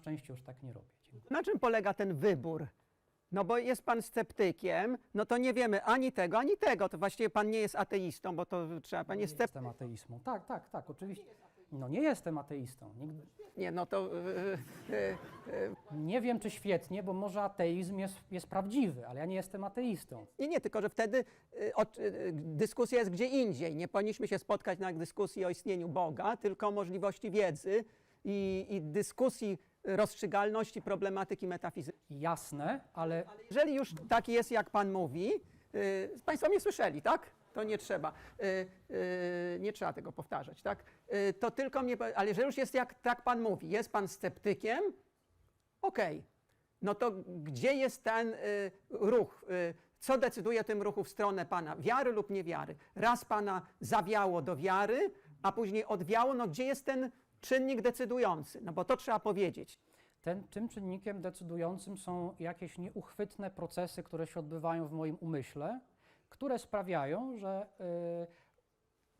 szczęście już tak nie robię. Dziękuję. Na czym polega ten wybór? No bo jest pan sceptykiem, no to nie wiemy ani tego, ani tego. To właściwie pan nie jest ateistą, bo to trzeba, pan Nie jest sceptykiem. jestem ateistą. Tak, tak, tak, oczywiście. No nie jestem ateistą. Nigdy, Nie, no to yy, yy, nie wiem, czy świetnie, bo może ateizm jest, jest prawdziwy, ale ja nie jestem ateistą. Nie, nie, tylko że wtedy y, o, y, dyskusja jest gdzie indziej. Nie powinniśmy się spotkać na dyskusji o istnieniu Boga, tylko o możliwości wiedzy i, i dyskusji rozstrzygalności problematyki metafizycznej. Jasne, ale Jeżeli już tak jest, jak Pan mówi, y, Państwo mnie słyszeli, tak? To nie trzeba, y, y, nie trzeba tego powtarzać, tak? Y, to tylko mnie, ale jeżeli już jest jak tak Pan mówi, jest Pan sceptykiem, okej, no to gdzie jest ten y, ruch? Y, co decyduje o tym ruchu w stronę Pana? Wiary lub niewiary? Raz Pana zawiało do wiary, a później odwiało, no gdzie jest ten czynnik decydujący? No bo to trzeba powiedzieć. ten, tym czynnikiem decydującym są jakieś nieuchwytne procesy, które się odbywają w moim umyśle, które sprawiają, że y,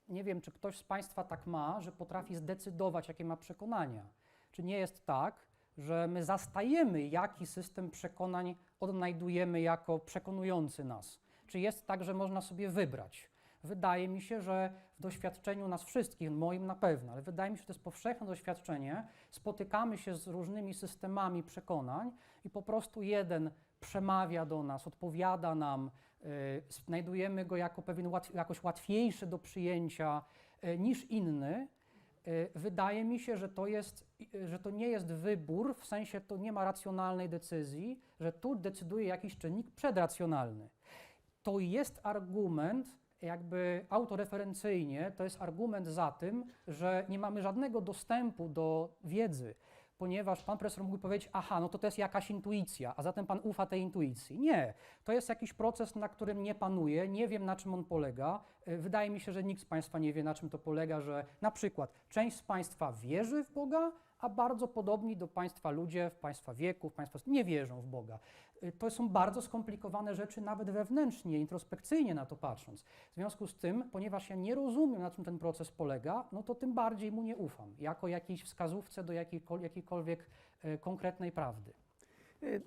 nie wiem, czy ktoś z Państwa tak ma, że potrafi zdecydować, jakie ma przekonania. Czy nie jest tak, że my zastajemy, jaki system przekonań odnajdujemy jako przekonujący nas? Czy jest tak, że można sobie wybrać? Wydaje mi się, że w doświadczeniu nas wszystkich, moim na pewno, ale wydaje mi się, że to jest powszechne doświadczenie, spotykamy się z różnymi systemami przekonań i po prostu jeden przemawia do nas, odpowiada nam, y, znajdujemy go jako pewien łatw, jakoś łatwiejszy do przyjęcia y, niż inny. Y, Wydaje mi się, że to, jest, że to nie jest wybór, w sensie to nie ma racjonalnej decyzji, że tu decyduje jakiś czynnik przedracjonalny. To jest argument, jakby autoreferencyjnie, to jest argument za tym, że nie mamy żadnego dostępu do wiedzy, ponieważ pan profesor mógł powiedzieć, aha, no to to jest jakaś intuicja, a zatem pan ufa tej intuicji. Nie, to jest jakiś proces, na którym nie panuję, nie wiem na czym on polega. Y, Wydaje mi się, że nikt z państwa nie wie na czym to polega, że na przykład część z państwa wierzy w Boga, a bardzo podobni do państwa ludzie w państwa wieku, w państwa nie wierzą w Boga. Y, To są bardzo skomplikowane rzeczy, nawet wewnętrznie, introspekcyjnie na to patrząc. W związku z tym, ponieważ ja nie rozumiem, na czym ten proces polega, no to tym bardziej mu nie ufam, jako jakiejś wskazówce do jakiejkol- jakiejkolwiek e, konkretnej prawdy. Y,